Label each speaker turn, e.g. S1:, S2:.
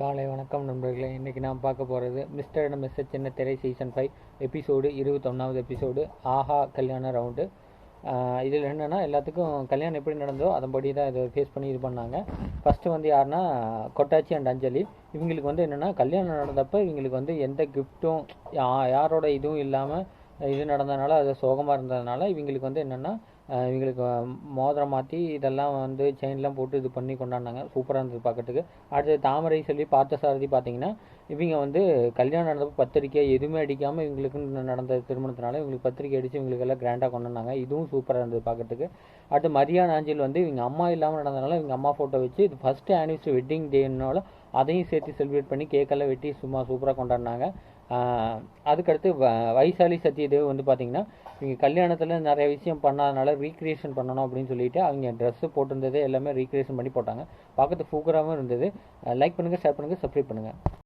S1: காலை வணக்கம் நண்பர்களே. இன்றைக்கி நான் பார்க்க போகிறது மிஸ்டர் அண்ட் மிஸ்டர் சின்ன திரை சீசன் ஃபைவ் எபிசோடு இருபத்தொன்னாவது எபிசோடு ஆஹா கல்யாண ரவுண்டு இதில் என்னென்னா எல்லாத்துக்கும் கல்யாணம் எப்படி நடந்தோ அதன்படி தான் இதை ஃபேஸ் பண்ணி இது பண்ணாங்க. ஃபஸ்ட்டு வந்து யாருன்னா கொட்டாச்சி அண்ட் அஞ்சலி. இவங்களுக்கு வந்து என்னென்னா கல்யாணம் நடந்தப்போ இவங்களுக்கு வந்து எந்த கிஃப்ட்டும் யாரோட இதுவும் இல்லாமல் இது நடந்ததுனால அது சோகமாக இருந்ததுனால இவங்களுக்கு வந்து என்னென்னா இவங்களுக்கு மோ மோதிரம் மாற்றி இதெல்லாம் வந்து செயின்லாம் போட்டு இது பண்ணி கொண்டாடினாங்க சூப்பராக இருந்தது பார்க்கறதுக்கு அடுத்தது தாமரை சொல்லி பார்த்த சாரதி பார்த்தீங்கன்னா இவங்க வந்து கல்யாணம் நடந்தப்போ பத்திரிக்கை எதுவுமே அடிக்காமல் இவங்களுக்கு நடந்த திருமணத்தினால இவங்களுக்கு பத்திரிக்கை அடித்து இவங்களுக்கு எல்லாம் கிராண்டாக கொண்டாடினாங்க இதுவும் சூப்பராக இருந்தது பார்க்கறதுக்கு அடுத்து மரியான் ஆஞ்சல் வந்து இவங்க அம்மா இல்லாமல் நடந்ததுனால இவங்க அம்மா ஃபோட்டோ வச்சு இது ஃபஸ்ட்டு ஆனிவர்சரி வெட்டிங் டேனால அதையும் சேர்த்து செலிப்ரேட் பண்ணி கேக்கெல்லாம் வெட்டி சும்மா சூப்பராக கொண்டாடினாங்க. அதுக்கடுத்து வ வைசாலி சத்யதேவ் வந்து பார்த்திங்கன்னா இவங்க கல்யாணத்தில் நிறைய விஷயம் பண்ணாதனால ரீக்ரியேஷன் பண்ணணும் அப்படின்னு சொல்லிட்டு அவங்க ட்ரெஸ்ஸு போட்டிருந்ததே எல்லாமே ரீக்ரியேஷன் பண்ணி போட்டாங்க. பார்க்கறது சூப்பராகவும் இருந்தது. லைக் பண்ணுங்கள் ஷேர் பண்ணுங்கள் சப்ஸ்கிரைப் பண்ணுங்கள்